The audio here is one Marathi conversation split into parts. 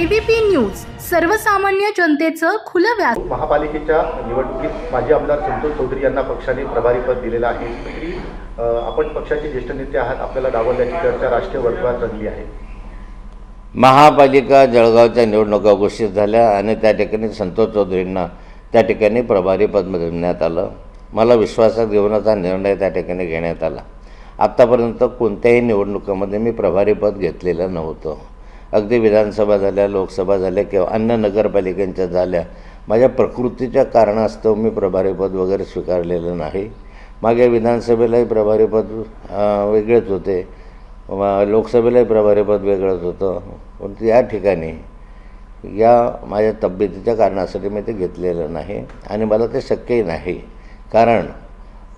एबीपी न्यूज सर्वसामान्य जनतेचं खुलं व्यास महापालिकेच्या निवडणुकीत माजी आमदार संतोष चौधरी यांना पक्षाने प्रभारी पद दिलेलं आहे. आपण पक्षाचे ज्येष्ठ नेते आहात. आपल्याला डावलल्याची चर्चा राष्ट्रीय वर्तुळात रंगली आहे. महापालिका जळगावच्या निवडणुका घोषित झाल्या आणि त्या ठिकाणी संतोष चौधरींना त्या ठिकाणी प्रभारी पद देण्यात आलं. मला विश्वासात घेऊनच हा निर्णय त्या ठिकाणी घेण्यात आला. आत्तापर्यंत कोणत्याही निवडणुकामध्ये मी प्रभारी पद घेतलेलं नव्हतं. अगदी विधानसभा झाल्या लोकसभा झाल्या किंवा अन्य नगरपालिकांच्या झाल्या माझ्या प्रकृतीच्या कारणास्तव मी प्रभारीपद वगैरे स्वीकारलेलं नाही. मागे विधानसभेलाही प्रभारीपद वेगळेच होते. लोकसभेलाही प्रभारीपद वेगळंच होतं. पण या ठिकाणी या माझ्या तब्येतीच्या कारणासाठी मी ते घेतलेलं नाही आणि मला ते शक्यही नाही. कारण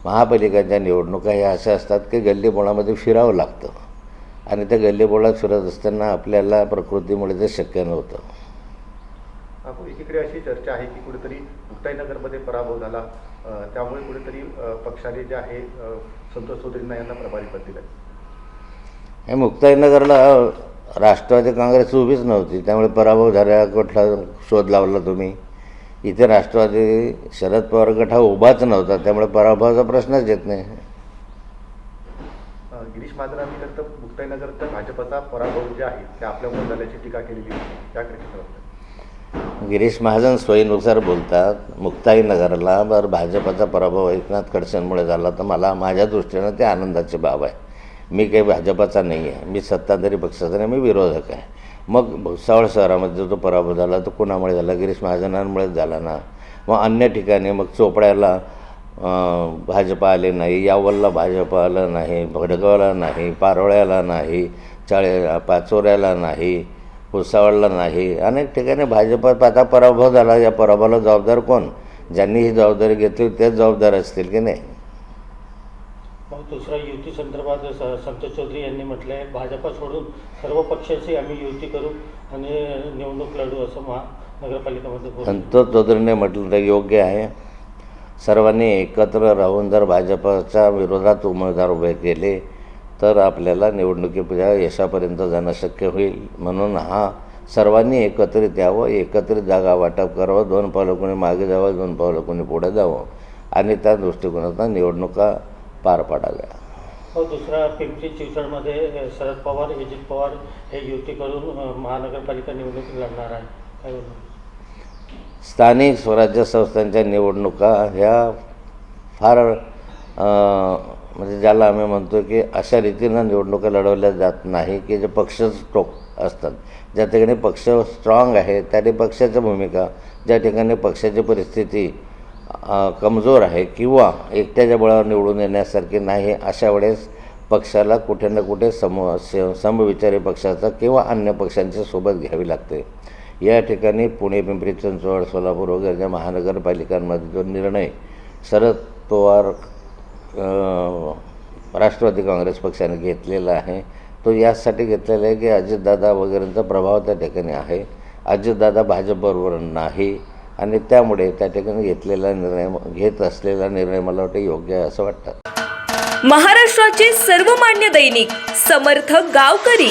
महापालिकांच्या निवडणुका ह्या अशा असतात की गल्लीबोळामध्ये फिरावं लागतं. आणि त्या गल्लीबोळात फिरत असताना आपल्याला प्रकृतीमुळे ते शक्य नव्हतं. एकीकडे अशी चर्चा आहे की कुठेतरी मुक्ताईनगरमध्ये पराभव झाला त्यामुळे कुठेतरी पक्षाने जे आहे संतोष चौधरींना यांना प्रभारी पद दिलं. हे मुक्ताईनगरला राष्ट्रवादी काँग्रेस उभीच नव्हती. त्यामुळे पराभव झाला कुठला शोध लावला तुम्ही? इथे राष्ट्रवादी शरद पवार गट हा उभाच नव्हता. त्यामुळे पराभवाचा प्रश्नच येत नाही. गिरीश महाजनांनी तर मुक्ताईनगर तर भाजपचा पराभव जे आहे ते आपल्यामुळे झाल्याची टीका केलेली त्याकडे गिरीश महाजन सोयीनुसार बोलतात मुक्ताईनगरला बरं भाजपचा पराभव एकनाथ खडसेंमुळे झाला तर मला माझ्या दृष्टीनं ते आनंदाची बाब आहे. मी काही भाजपाचा नाही आहे. मी सत्ताधारी पक्षाचा नाही मी विरोधक आहे. मग भुसावळ शहरामध्ये जो पराभव झाला तो कोणामुळे झाला? गिरीश महाजनांमुळेच झाला ना. मग अन्य ठिकाणी मग चोपड्याला भाजप आले नाही यावलला भाजप आलं नाही भडगावला नाही पारोळ्याला नाही चाळे पाचोऱ्याला नाही भुसावळला नाही. अनेक ठिकाणी भाजपात आता पराभव झाला. या पराभवाला जबाबदार कोण? ज्यांनी ही जबाबदारी घेतली तेच जबाबदार असतील की नाही? मग दुसरा युती संदर्भात संतोष चौधरी यांनी म्हटलं आहे भाजपा सोडून सर्व पक्षाची आम्ही युती करू आणि निवडणूक लढू असं महानगरपालिकामध्ये. संतोष चौधरीने म्हटलं तर योग्य आहे. सर्वांनी एकत्र राहून जर भाजपच्या विरोधात उमेदवार उभे केले तर आपल्याला निवडणुकीच्या यशापर्यंत जाणं शक्य होईल. म्हणून हा सर्वांनी एकत्रित यावं एकत्रित जागा वाटप करावं दोन पावलं कोणी मागे जावं दोन पावलं कोणी पुढे जावं आणि त्या दृष्टिकोनातून निवडणुका पार पाडाव्या. हो दुसरा पिंपरी चिंचवडमध्ये शरद पवार अजित पवार हे युती करून महानगरपालिका निवडणूक लढणार आहे काय बोलणार? स्थानिक स्वराज्य संस्थांच्या निवडणुका ह्या फार म्हणजे ज्याला आम्ही म्हणतो की अशा रीतीनं निवडणुका लढवल्या जात नाही की जे पक्ष स्ट्रोक असतात. ज्या ठिकाणी पक्ष स्ट्रॉंग आहे त्या ठिकाणी पक्षाची भूमिका ज्या ठिकाणी पक्षाची परिस्थिती कमजोर आहे किंवा एकट्याच्या बळावर निवडून येण्यासारखी नाही अशा वेळेस पक्षाला कुठे ना कुठे सम समविचारी पक्षाचा किंवा अन्य पक्षांची सोबत घ्यावी लागते. या ठिकाणी पुणे पिंपरी चिंचवड सोलापूर वगैरे ज्या महानगरपालिकांमध्ये जो निर्णय शरद पवार राष्ट्रवादी काँग्रेस पक्षाने घेतलेला आहे तो यासाठी घेतलेला आहे की अजितदादा वगैरेंचा प्रभाव त्या ठिकाणी आहे. अजितदादा भाजपबरोबर नाही आणि त्यामुळे त्या ठिकाणी घेतलेला निर्णय घेत असलेला निर्णय मला वाटतं योग्य आहे असं वाटतं. महाराष्ट्राचे सर्वमान्य दैनिक समर्थ गावकरी.